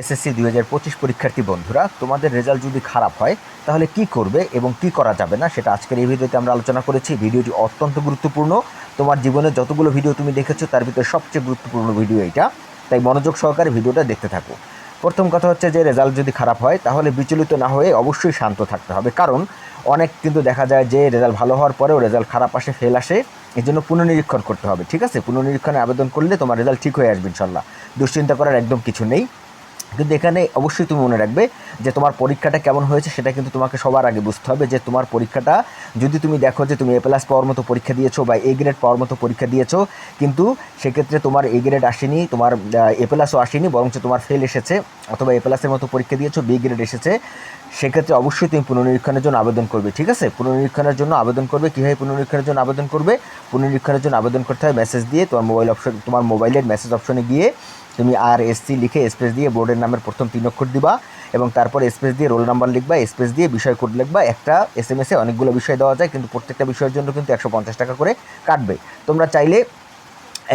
SSC দুই হাজার পঁচিশ পরীক্ষার্থী বন্ধুরা, তোমাদের রেজাল্ট যদি খারাপ হয়, তাহলে কি করবে এবং কি করা যাবে না সেটা আজকের এই ভিডিওতে আমরা আলোচনা করেছি। ভিডিওটি অত্যন্ত গুরুত্বপূর্ণ। তোমার জীবনে যতগুলো ভিডিও তুমি দেখেছ, তার ভিতরে সবচেয়ে গুরুত্বপূর্ণ ভিডিও এটা। তাই মনোযোগ সহকারে ভিডিওটা দেখতে থাকো। প্রথম কথা হচ্ছে যে, রেজাল্ট যদি খারাপ হয়, তাহলে বিচলিত না হয়ে অবশ্যই শান্ত থাকতে হবে। কারণ অনেক কিন্তু দেখা যায় যে, রেজাল্ট ভালো হওয়ার পরেও রেজাল্ট খারাপ আসে, ফেল আসে। এর জন্য পুনর্নিরীক্ষণ করতে হবে, ঠিক আছে? পুনর্নিরীক্ষণে আবেদন করলে তোমার রেজাল্ট ঠিক হয়ে আসবে ইনশাল্লাহ। দুশ্চিন্তা করার একদম কিছু নেই। কিন্তু এখানে অবশ্যই তুমি মনে রাখবে যে তোমার পরীক্ষাটা কেমন হয়েছে সেটা কিন্তু তোমাকে সবার আগে বুঝতে হবে যে তোমার পরীক্ষাটা, যদি তুমি দেখো যে তুমি এ প্লাস পাওয়ার মতো পরীক্ষা দিয়েছ বা এ গ্রেড পাওয়ার মতো পরীক্ষা দিয়েছ, কিন্তু সেক্ষেত্রে তোমার এ গ্রেড আসেনি, তোমার এ প্লাসও আসেনি, বরঞ্চ তোমার ফেল এসেছে, অথবা এ প্লাসের মতো পরীক্ষা দিয়েছ বি গ্রেড এসেছে সেক্ষেত্রে অবশ্যই তুমি পুনর্নিরীক্ষণের জন্য আবেদন করবে, ঠিক আছে? পুনর্নিরীক্ষণের জন্য আবেদন করবে, কীভাবে পুনর্নিরীক্ষণের জন্য আবেদন করবে? পুনর্নিরীক্ষণের জন্য আবেদন করতে হয় মেসেজ দিয়ে, তোমার মোবাইল অপশন তোমার মোবাইলের মেসেজ অপশনে গিয়ে তুমি আর এসসি লিখে স্পেস দিয়ে বোর্ডের নামের প্রথম তিন অক্ষর দিবা এবং তারপর স্পেস দিয়ে রোল নাম্বার লিখবা স্পেস দিয়ে বিষয় কোড লিখবা। একটা এস এম এসে অনেকগুলো বিষয় দেওয়া যায়, কিন্তু প্রত্যেকটা বিষয়ের জন্য কিন্তু একশো পঞ্চাশ টাকা করে কাটবে। তোমরা চাইলে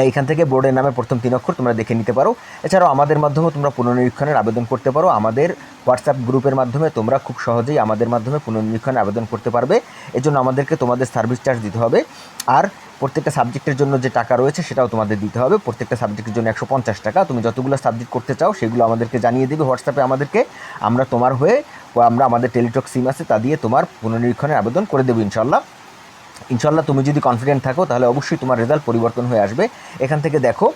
এইখান থেকে বোর্ডের নামে প্রথম তিন অক্ষর তোমরা দেখে নিতে পারো। এছাড়াও আমাদের মাধ্যমে তোমরা পুনর্নিরীক্ষণের আবেদন করতে পারো। আমাদের হোয়াটসঅ্যাপ গ্রুপের মাধ্যমে তোমরা খুব সহজেই আমাদের মাধ্যমে পুনর্নিরীক্ষণে আবেদন করতে পারবে। এজন্য আমাদেরকে তোমাদের সার্ভিস চার্জ দিতে হবে। আর প্রত্যেকটা সাবজেক্টের জন্য যে টাকা রয়েছে সেটাও তোমাদের দিতে হবে। প্রত্যেকটা সাবজেক্টের জন্য একশো পঞ্চাশ টাকা। তুমি যতগুলো সাবজেক্ট করতে চাও সেগুলো আমাদেরকে জানিয়ে দেবে হোয়াটসঅ্যাপে আমাদেরকে। আমরা তোমার হয়ে, আমরা আমাদের টেলিটক সিম আছে, তা দিয়ে তোমার পুনর্নিরীক্ষণের আবেদন করে দেবো ইনশাল্লাহ ইনশাল্লাহ তুমি যদি কনফিডেন্ট থাকো, তাহলে অবশ্যই তোমার রেজাল্ট পরিবর্তন হয়ে আসবে। এখান থেকে দেখো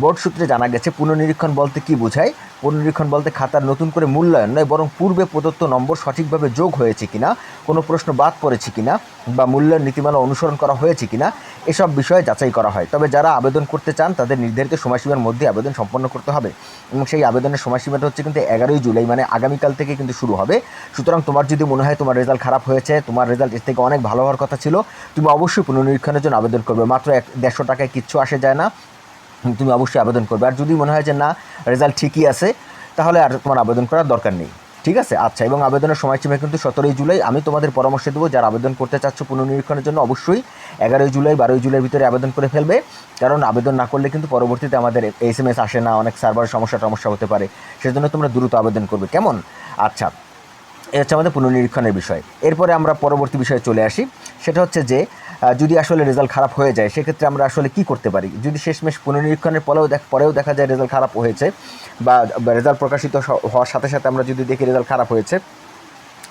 বোর্ড সূত্রে জানা গেছে, পুনর্নিরীক্ষণ বলতে কি বোঝায়? পুনর্নিরীক্ষণ বলতে খাতার নতুন করে মূল্যায়ন নয়, বরং পূর্বে প্রদত্ত নম্বর সঠিকভাবে যোগ হয়েছে কিনা, কোনো প্রশ্ন বাদ পড়েছে কিনা, বা মূল্যায়ন নীতিমালা অনুসরণ করা হয়েছে কিনা, এসব বিষয়ে যাচাই করা হয়। তবে যারা আবেদন করতে চান, তাদের নির্ধারিত সময়সীমার মধ্যে আবেদন সম্পন্ন করতে হবে। এবং সেই আবেদনের সময়সীমাটা হচ্ছে কিন্তু এগারোই জুলাই মানে আগামীকাল থেকে কিন্তু শুরু হবে। সুতরাং তোমার যদি মনে হয় তোমার রেজাল্ট খারাপ হয়েছে, তোমার রেজাল্ট এর থেকে অনেক ভালো হওয়ার কথা ছিল, তুমি অবশ্যই পুনর্নিরীক্ষণের জন্য আবেদন করবে। মাত্র এক দেড়শো টাকায় কিচ্ছু আসে যায় না। তুমি অবশ্যই আবেদন করবে। আর যদি মনে হয় যে না রেজাল্ট ঠিকই আছে, তাহলে আর তোমার আবেদন করার দরকার নেই। ঠিক আছে? আচ্ছা এবং আবেদনের সময়সীমা কিন্তু সতেরোই জুলাই। আমি তোমাদের পরামর্শ দেবো, যারা আবেদন করতে চাচ্ছ পুনর্নিরীক্ষণের জন্য, অবশ্যই এগারোই জুলাই, বারোই জুলাইয়ের ভিতরে আবেদন করে ফেলবে। কারণ আবেদন না করলে কিন্তু পরবর্তীতে আমাদের এস এম এস আসে না, অনেক সার্ভার সমস্যা সমস্যা হতে পারে। সেজন্য তোমরা দ্রুত আবেদন করবে। কেমন? আচ্ছা এ হচ্ছে আমাদের পুনর্নিরীক্ষণের বিষয়। এরপরে আমরা পরবর্তী বিষয়ে চলে আসি। সেটা হচ্ছে যে যদি আসলে রেজাল্ট খারাপ হয়ে যায়, সেক্ষেত্রে আমরা আসলে কি করতে পারি? যদি শেষমেশ পুনর্নিরীক্ষণের পরেও দেখ পরেও দেখা যায় রেজাল্ট খারাপ হয়েছে বা রেজাল্ট প্রকাশিত হওয়ার সাথে সাথে আমরা যদি দেখি রেজাল্ট খারাপ হয়েছে,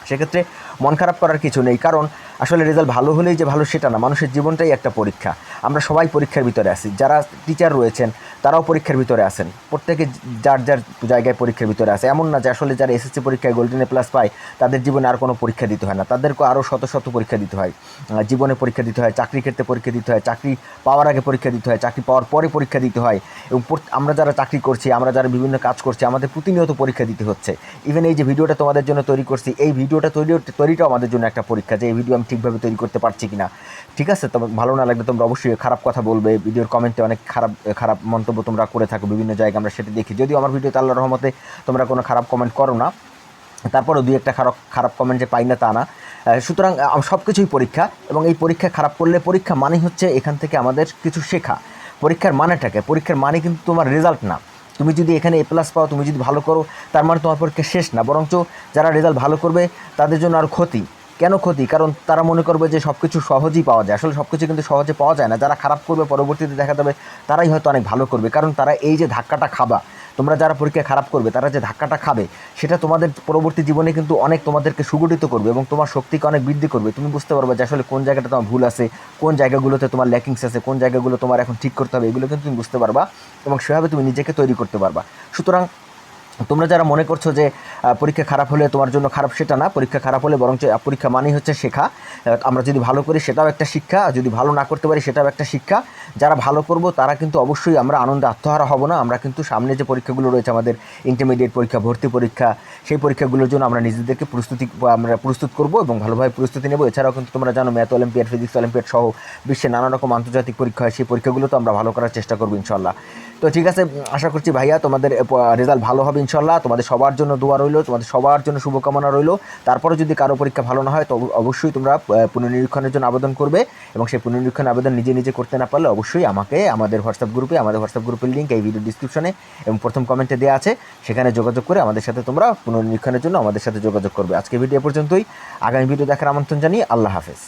সেক্ষেত্রে মন খারাপ করার কিছু নেই, কারণ আসলে রেজাল্ট ভালো হলেই যে ভালো সেটা না, মানুষের জীবনটাই একটা পরীক্ষা। আমরা সবাই পরীক্ষার ভিতরে আছি, যারা টিচার রয়েছেন, তারাও পরীক্ষার ভিতরে আছেন। প্রত্যেকে যার যার জায়গায় পরীক্ষার ভিতরে আছে। এমন না যে আসলে যারা এসএসসি পরীক্ষায় গোল্ডেন প্লাস পায়, তাদের জীবনে আর কোনো পরীক্ষা দিতে হয় না। তাদেরকে আরও শত শত পরীক্ষা দিতে হয়। জীবনে পরীক্ষা দিতে হয়, চাকরি ক্ষেত্রে পরীক্ষা দিতে হয়, চাকরি পাওয়ার আগে পরীক্ষা দিতে হয়, চাকরি পাওয়ার পরে পরীক্ষা দিতে হয়। এবং আমরা যারা চাকরি করছি, আমরা যারা বিভিন্ন কাজ করছি, আমাদের প্রতিনিয়ত পরীক্ষা দিতে হচ্ছে। ইভেন এই যে ভিডিওটা তোমাদের জন্য তৈরি করছি, এই ভিডিওটা তৈরি তৈরিটাও আমাদের জন্য একটা পরীক্ষা যে এই ভিডিও আমি ঠিকভাবে তৈরি করতে পারছি কিনা। ঠিক আছে? তোমার ভালো না লাগলে তোমরা অবশ্যই খারাপ কথা বলবে। ভিডিওর কমেন্টে অনেক খারাপ খারাপ মন্তব্য তোমরা করে থাকো, বিভিন্ন জায়গায় আমরা সেটা দেখি। যদিও আমার ভিডিওতে আল্লাহ রহমতে তোমরা কোনো খারাপ কমেন্ট করো না। তারপরেও দুই একটা খারাপ খারাপ কমেন্ট যে পাই না তা না। সুতরাং সব কিছুই পরীক্ষা এবং এই পরীক্ষা খারাপ করলে পরীক্ষা মানে হচ্ছে এখান থেকে আমাদের কিছু শেখা। পরীক্ষার মানেটাকে, পরীক্ষার মানে কিন্তু তোমার রেজাল্ট না। তুমি যদি এখানে এ প্লাস পাও, তুমি যদি ভালো করো, তার মানে তোমার পরীক্ষা শেষ না। বরঞ্চ যারা রেজাল্ট ভালো করবে, তাদের জন্য আর ক্ষতি। কেন ক্ষতি? কারণ তারা মনে করবে যে সব কিছু সহজেই পাওয়া যায়। আসলে সব কিছু কিন্তু সহজে পাওয়া যায় না। যারা খারাপ করবে, পরবর্তীতে দেখা যাবে তারাই হয়তো অনেক ভালো করবে। কারণ তারা এই যে ধাক্কাটা খাবা তোমরা যারা পরীক্ষা খারাপ করবে, তারা যে ধাক্কাটা খাবে, সেটা তোমাদের পরবর্তী জীবনে কিন্তু অনেক তোমাদেরকে সুগঠিত করবে এবং তোমার শক্তিকে অনেক বৃদ্ধি করবে। তুমি বুঝতে পারবে যে আসলে কোন জায়গাটা তোমার ভুল আছে, কোন জায়গাগুলোতে তোমার ল্যাকিংস আছে, কোন জায়গাগুলো তোমার এখন ঠিক করতে হবে, এগুলো কিন্তু তুমি বুঝতে পারবা এবং সেভাবে তুমি নিজেকে তৈরি করতে পারবা। সুতরাং তোমরা যারা মনে করছ যে পরীক্ষা খারাপ হলে তোমার জন্য খারাপ সেটা না, পরীক্ষা খারাপ হলে বরং পরীক্ষা মানেই হচ্ছে শেখা। আমরা যদি ভালো করি সেটাও একটা শিক্ষা যদি ভালো না করতে পারি সেটাও একটা শিক্ষা। যারা ভালো করব তারা কিন্তু অবশ্যই আমরা আনন্দে আত্মহারা হব না। আমরা কিন্তু সামনে যে পরীক্ষাগুলো রয়েছে আমাদের ইন্টারমিডিয়েট পরীক্ষা, ভর্তি পরীক্ষা, সেই পরীক্ষাগুলোর জন্য আমরা নিজেদেরকে প্রস্তুতি আমরা প্রস্তুত করব এবং ভালোভাবে প্রস্তুতি নেব। এছাড়াও কিন্তু তোমরা জানো, ম্যাথ, অলিম্পিয়াড, ফিজিক্স, অলিম্পিয়াড সহ বিশ্বে নানা রকম আন্তর্জাতিক পরীক্ষা হয়। সেই পরীক্ষাগুলো তো আমরা ভালো করার চেষ্টা করব ইনশাল্লাহ তো ঠিক আছে, আশা করছি ভাইয়া তোমাদের রেজাল্ট ভালো হবে ইনশাল্লাহ। তোমাদের সবার জন্য দোয়া রইল, তোমাদের সবার জন্য শুভকামনা রইল। তারপরে যদি কারও পরীক্ষা ভালো না হয়, তো অবশ্যই তোমরা পুনর্নিরীক্ষণের জন্য আবেদন করবে এবং সেই পুনর্নিরীক্ষণ আবেদন নিজে নিজে করতে না পারলে অবশ্যই আমাকে, আমাদের হোয়াটসঅ্যাপ গ্রুপে আমাদের হোয়াটসঅ্যাপ গ্রুপের লিঙ্ক এই ভিডিও ডিসক্রিপশনে এবং প্রথম কমেন্টে দেওয়া আছে। সেখানে যোগাযোগ করে আমাদের সাথে তোমরা পুনর্নিরীক্ষণের জন্য আমাদের সাথে যোগাযোগ করবে। আজকে ভিডিও পর্যন্তই। আগামী ভিডিও দেখার আমন্ত্রণ জানিয়ে আল্লাহ হাফেজ।